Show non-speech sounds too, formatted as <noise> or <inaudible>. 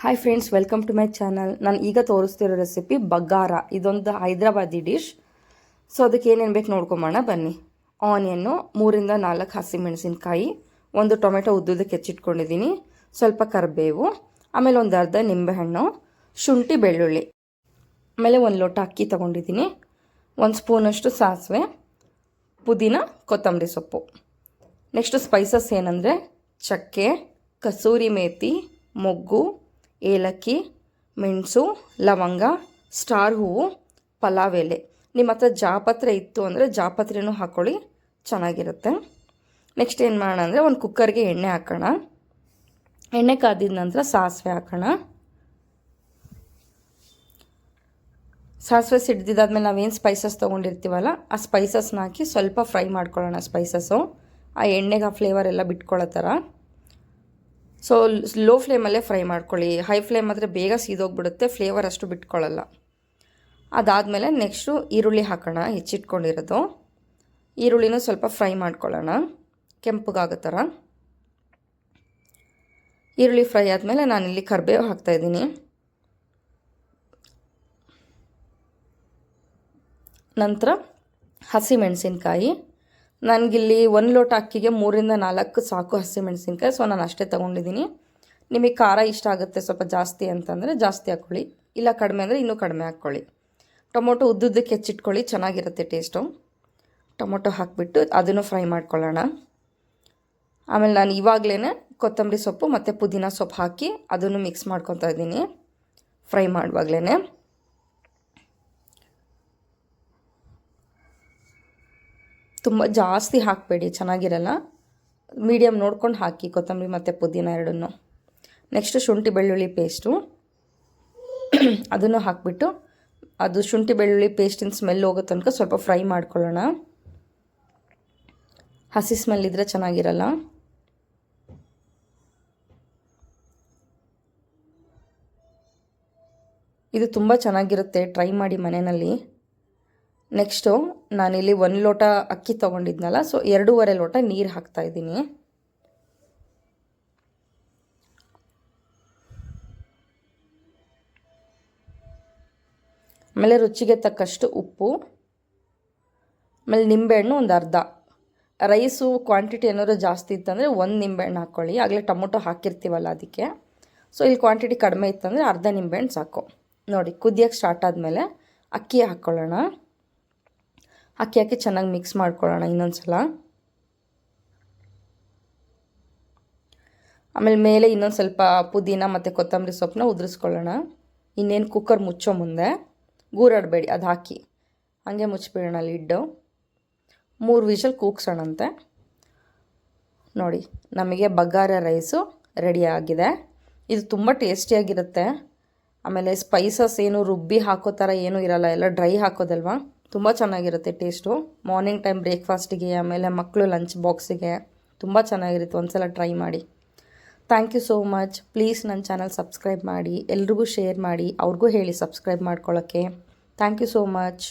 Hi friends welcome to my channel ನಾನು ಈಗ ತೋರಿಸ್ತಿರೋ recipe ಬಗ್ಗಾರ. ಇದೊಂದು ಹೈದ್ರಾಬಾದಿ ಡಿಶ್ ಸೊ ಅದಕ್ಕೆ ಏನೇನು ಬೇಕು ನೋಡ್ಕೊಂಬೋಣ ಬನ್ನಿ. ಆನಿಯನ್ನು ಮೂರಿಂದ ನಾಲ್ಕು ಹಸಿಮೆಣಸಿನ್ಕಾಯಿ, ಒಂದು ಟೊಮೆಟೊ ಉದ್ದುದಕ್ಕೆ ಹೆಚ್ಚಿಟ್ಕೊಂಡಿದ್ದೀನಿ. ಸ್ವಲ್ಪ ಕರಿಬೇವು, ಆಮೇಲೆ ಒಂದು ಅರ್ಧ ನಿಂಬೆಹಣ್ಣು, ಶುಂಠಿ ಬೆಳ್ಳುಳ್ಳಿ. ಆಮೇಲೆ ಒಂದು ಲೋಟ ಅಕ್ಕಿ ತೊಗೊಂಡಿದ್ದೀನಿ. ಒಂದು ಸ್ಪೂನಷ್ಟು ಸಾಸಿವೆ, ಪುದೀನ, ಕೊತ್ತಂಬರಿ ಸೊಪ್ಪು. ನೆಕ್ಸ್ಟು ಸ್ಪೈಸಸ್ ಏನಂದರೆ ಚಕ್ಕೆ, ಕಸೂರಿ ಮೇಥಿ ಮೊಗ್ಗು ಏಲಕ್ಕಿ, ಮೆಣಸು, ಲವಂಗ, ಸ್ಟಾರ್ ಹೂವು, ಪಲಾವ್ ಎಲೆ. ನಿಮ್ಮ ಹತ್ರ ಜಾಪತ್ರೆ ಇತ್ತು ಅಂದರೆ ಜಾಪತ್ರೆನೂ ಹಾಕ್ಕೊಳ್ಳಿ ಚೆನ್ನಾಗಿರುತ್ತೆ. ನೆಕ್ಸ್ಟ್ ಏನು ಮಾಡೋಣ ಅಂದರೆ ಒಂದು ಕುಕ್ಕರ್ಗೆ ಎಣ್ಣೆ ಹಾಕೋಣ. ಎಣ್ಣೆ ಕಾದಿದ ನಂತರ ಸಾಸಿವೆ ಹಾಕೋಣ. ಸಾಸಿವೆ ಸಿಡ್ದಿದ್ದಾದ್ಮೇಲೆ ನಾವೇನು ಸ್ಪೈಸಸ್ ತೊಗೊಂಡಿರ್ತೀವಲ್ಲ, ಆ ಸ್ಪೈಸಸ್ನ ಹಾಕಿ ಸ್ವಲ್ಪ ಫ್ರೈ ಮಾಡ್ಕೊಳ್ಳೋಣ ಸ್ಪೈಸಸ್ಸು ಆ ಎಣ್ಣೆಗೆ ಆ ಫ್ಲೇವರ್ ಎಲ್ಲ ಬಿಟ್ಕೊಳ್ಳೋ ಥರ. ಸೊ ಲೋ ಫ್ಲೇಮಲ್ಲೇ ಫ್ರೈ ಮಾಡ್ಕೊಳ್ಳಿ. ಹೈ ಫ್ಲೇಮ್ ಆದರೆ ಬೇಗ ಸೀದೋಗ್ಬಿಡುತ್ತೆ. ಫ್ಲೇವರ್ ಅಷ್ಟು ಬಿಟ್ಕೊಳ್ಳಲ್ಲ. ಅದಾದಮೇಲೆ ನೆಕ್ಸ್ಟು ಈರುಳ್ಳಿ ಹಾಕೋಣ. ಹೆಚ್ಚಿಟ್ಕೊಂಡಿರೋದು. ಈರುಳ್ಳಿನೂ ಸ್ವಲ್ಪ ಫ್ರೈ ಮಾಡ್ಕೊಳ್ಳೋಣ. ಕೆಂಪಗಾಗೋ ಥರ. ಈರುಳ್ಳಿ ಫ್ರೈ ಆದಮೇಲೆ ನಾನಿಲ್ಲಿ ಕರಿಬೇವು ಹಾಕ್ತಾಯಿದ್ದೀನಿ ನಂತರ ಹಸಿಮೆಣಸಿನ್ಕಾಯಿ. ನನಗಿಲ್ಲಿ ಒಂದು ಲೋಟ ಅಕ್ಕಿಗೆ ಮೂರಿಂದ ನಾಲ್ಕು ಸಾಕು ಹಸಿಮೆಣಸಿನ್ಕಾಯಿ ಸೊ ನಾನು ಅಷ್ಟೇ ತೊಗೊಂಡಿದ್ದೀನಿ. ನಿಮಗೆ ಖಾರ ಇಷ್ಟ ಆಗುತ್ತೆ ಸ್ವಲ್ಪ ಜಾಸ್ತಿ ಅಂತಂದರೆ ಜಾಸ್ತಿ ಹಾಕ್ಕೊಳ್ಳಿ ಇಲ್ಲ ಕಡಿಮೆ ಅಂದರೆ ಇನ್ನೂ ಕಡಿಮೆ ಹಾಕ್ಕೊಳ್ಳಿ ಟೊಮೊಟೊ ಉದ್ದುದ್ದಕ್ಕೆ ಹೆಚ್ಚಿಟ್ಕೊಳ್ಳಿ, ಚೆನ್ನಾಗಿರುತ್ತೆ ಟೇಸ್ಟು. ಟೊಮೊಟೊ ಹಾಕಿಬಿಟ್ಟು ಅದನ್ನು ಫ್ರೈ ಮಾಡ್ಕೊಳ್ಳೋಣ. ಆಮೇಲೆ ನಾನು ಇವಾಗಲೇ ಕೊತ್ತಂಬರಿ ಸೊಪ್ಪು ಮತ್ತು ಪುದೀನ ಸೊಪ್ಪು ಹಾಕಿ ಅದನ್ನು ಮಿಕ್ಸ್ ಮಾಡ್ಕೊತಾ ಇದ್ದೀನಿ. ಫ್ರೈ ಮಾಡುವಾಗಲೇ ತುಂಬ ಜಾಸ್ತಿ ಹಾಕಬೇಡಿ, ಚೆನ್ನಾಗಿರಲ್ಲ. ಮೀಡಿಯಮ್ ನೋಡ್ಕೊಂಡು ಹಾಕಿ, ಕೊತ್ತಂಬರಿ ಮತ್ತು ಪುದೀನ ಎರಡನ್ನು. ನೆಕ್ಸ್ಟು ಶುಂಠಿ ಬೆಳ್ಳುಳ್ಳಿ ಪೇಸ್ಟು <clears throat> ಅದನ್ನು ಹಾಕಿಬಿಟ್ಟು, ಅದು ಶುಂಠಿ ಬೆಳ್ಳುಳ್ಳಿ ಪೇಸ್ಟಿನ ಸ್ಮೆಲ್ ಹೋಗೋ ತನಕ ಸ್ವಲ್ಪ ಫ್ರೈ ಮಾಡ್ಕೊಳ್ಳೋಣ. ಹಸಿ ಸ್ಮೆಲ್ ಇದ್ದರೆ ಚೆನ್ನಾಗಿರಲ್ಲ. ಇದು ತುಂಬ ಚೆನ್ನಾಗಿರುತ್ತೆ ಟ್ರೈ ಮಾಡಿ ಮನೆಯಲ್ಲಿ. ನೆಕ್ಸ್ಟು ನಾನಿಲ್ಲಿ ಒಂದು ಲೋಟ ಅಕ್ಕಿ ತೊಗೊಂಡಿದ್ನಲ್ಲ ಸೊ ಎರಡೂವರೆ ಲೋಟ ನೀರು ಹಾಕ್ತಾಯಿದ್ದೀನಿ ಆಮೇಲೆ ರುಚಿಗೆ ತಕ್ಕಷ್ಟು ಉಪ್ಪು, ಆಮೇಲೆ ನಿಂಬೆಹಣ್ಣು ಒಂದು ಅರ್ಧ. ರೈಸು ಕ್ವಾಂಟಿಟಿ ಏನಾದ್ರು ಜಾಸ್ತಿ ಇತ್ತಂದರೆ ಒಂದು ನಿಂಬೆಹಣ್ಣು ಹಾಕ್ಕೊಳ್ಳಿ ಆಗಲೇ ಟೊಮೊಟೊ ಹಾಕಿರ್ತೀವಲ್ಲ ಅದಕ್ಕೆ. ಸೊ ಇಲ್ಲಿ ಕ್ವಾಂಟಿಟಿ ಕಡಿಮೆ ಇತ್ತಂದರೆ ಅರ್ಧ ನಿಂಬೆಹಣ್ಣು ಸಾಕು. ನೋಡಿ ಕುದಿಯೋಕ್ಕೆ ಸ್ಟಾರ್ಟ್ ಆದಮೇಲೆ ಅಕ್ಕಿ ಹಾಕ್ಕೊಳ್ಳೋಣ ಅಕ್ಕಿ ಹಾಕಿ ಚೆನ್ನಾಗಿ ಮಿಕ್ಸ್ ಮಾಡ್ಕೊಳ್ಳೋಣ ಇನ್ನೊಂದು ಸಲ ಆಮೇಲೆ ಮೇಲೆ ಇನ್ನೊಂದು ಸ್ವಲ್ಪ ಪುದೀನ ಮತ್ತು ಕೊತ್ತಂಬರಿ ಸೊಪ್ಪನ್ನ ಉದುರಿಸ್ಕೊಳ್ಳೋಣ. ಇನ್ನೇನು ಕುಕ್ಕರ್ ಮುಚ್ಚೋ ಮುಂದೆ. ಗೂರಾಡಬೇಡಿ, ಅದು ಹಾಕಿ. ಹಾಗೆ ಮುಚ್ಚಿಬಿಡೋಣ ಲಿಡ್ಡು ಮೂರು ವಿಷಲ್ ಕೂಗ್ಸೋಣಂತೆ. ನೋಡಿ, ನಮಗೆ ಬಗಾರ ರೈಸು ರೆಡಿ ಆಗಿದೆ. ಇದು ತುಂಬ ಟೇಸ್ಟಿಯಾಗಿರುತ್ತೆ. ಆಮೇಲೆ ಸ್ಪೈಸಸ್ ಏನು ರುಬ್ಬಿ ಹಾಕೋ ಥರ ಏನೂ ಇರಲ್ಲ, ಎಲ್ಲ ಡ್ರೈ ಹಾಕೋದಲ್ವಾ? ತುಂಬ ಚೆನ್ನಾಗಿರುತ್ತೆ ಟೇಸ್ಟು ಮಾರ್ನಿಂಗ್ ಟೈಮ್ ಬ್ರೇಕ್ಫಾಸ್ಟಿಗೆ ಆಮೇಲೆ ಮಕ್ಕಳು ಲಂಚ್ ಬಾಕ್ಸಿಗೆ ತುಂಬ ಚೆನ್ನಾಗಿರುತ್ತೆ. ಒಂದು ಸಲ ಟ್ರೈ ಮಾಡಿ. Thank you so much please ನನ್ನ ಚಾನಲ್ ಸಬ್ಸ್ಕ್ರೈಬ್ ಮಾಡಿ. ಎಲ್ರಿಗೂ ಶೇರ್ ಮಾಡಿ. ಅವ್ರಿಗೂ ಹೇಳಿ ಸಬ್ಸ್ಕ್ರೈಬ್ ಮಾಡ್ಕೊಳ್ಳೋಕ್ಕೆ ಥ್ಯಾಂಕ್ ಯು ಸೋ ಮಚ್